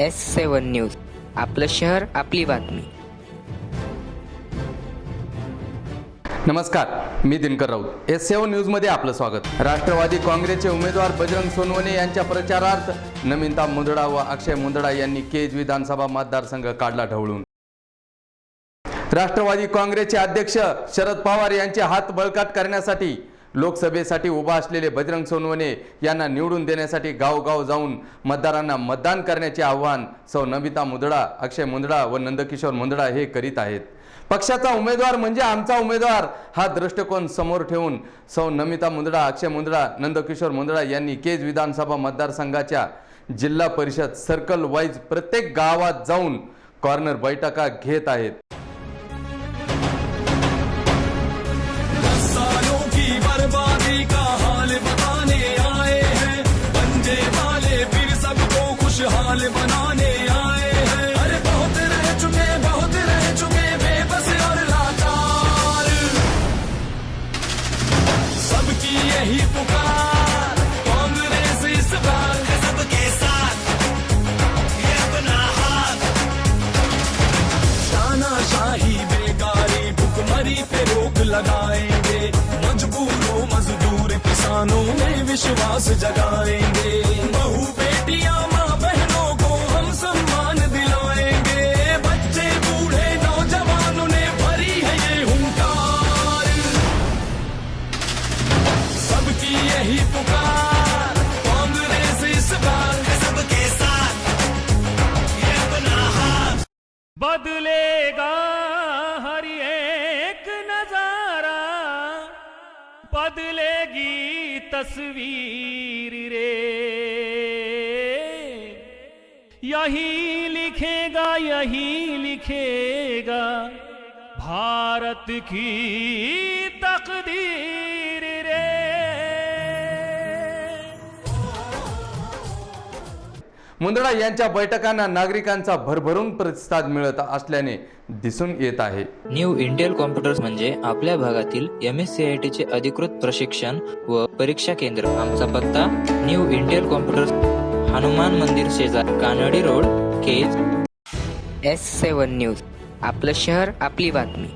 S seven news आपलं शहर आपली बातमी. नमस्कार मी दिनकर राऊत. एस सेवन न्यूजमध्ये आपलं स्वागत. राष्ट्रवादी काँग्रेसचे उमेदवार बजरंग सोनवणे यांच्या प्रचारार्थ नमिता मुंदडा व अक्षय मुंदडा यांनी केज विधानसभा मतदारसंघ काढला ढवळून. राष्ट्रवादी काँग्रेसचे अध्यक्ष शरद पवार यांचे हात बळकाट करण्यासाठी लोकसभेसाठी उभा असलेले बजरंग सोनवणे यांना निवडून देण्यासाठी गावगाव जाऊन मतदारांना मतदान करण्याचे आव्हान सौ नमिता मुंदडा अक्षय मुंदडा व नंदकिशोर मुंदडा हे करीत आहेत. पक्षाचा उमेदवार म्हणजे आमचा उमेदवार हा दृष्टिकोन समोर ठेवून सौ नमिता मुंदडा अक्षय मुंदडा नंदकिशोर मुंदडा यांनी केज विधानसभा मतदारसंघाच्या जिल्हा परिषद सर्कल वाईज प्रत्येक गावात जाऊन कॉर्नर बैठका घेत आहेत. खुशहाल बनाने आए हैं। अरे बहुत रह चुके, बहुत रह चुके, बेबस और लाचार। सबकी यही पुकार, कांग्रेस इस बार सबके साथ। ये तानाशाही बेकारी भुखमरी पे रोक लगाएँगे। मजबूरों, मजदूर किसानों में विश्वास जगाएँगे। बहु बेटियाँ यही पुकार कांग्रेस इस बार सबके साथ। ये अपना हाथ। बदलेगा हर एक नज़ारा। बदलेगी तस्वीर रे। यही लिखेगा यही लिखेगा। भारत की तकदीर। मुंदडा यांच्या बैठकांना नागरिकांचा भरभरून प्रतिसाद मिळत असल्याने दिसून येत आहे. न्यू इंटेल कॉम्प्युटर्स म्हणजे आपल्या भागातील एम एस सी आय टीचे अधिकृत प्रशिक्षण व परीक्षा केंद्र. आमचा पत्ता न्यू इंटेल कॉम्प्युटर्स हनुमान मंदिर शेजार Kanadi road Kej. S seven news आपलं शहर आपली बातमी.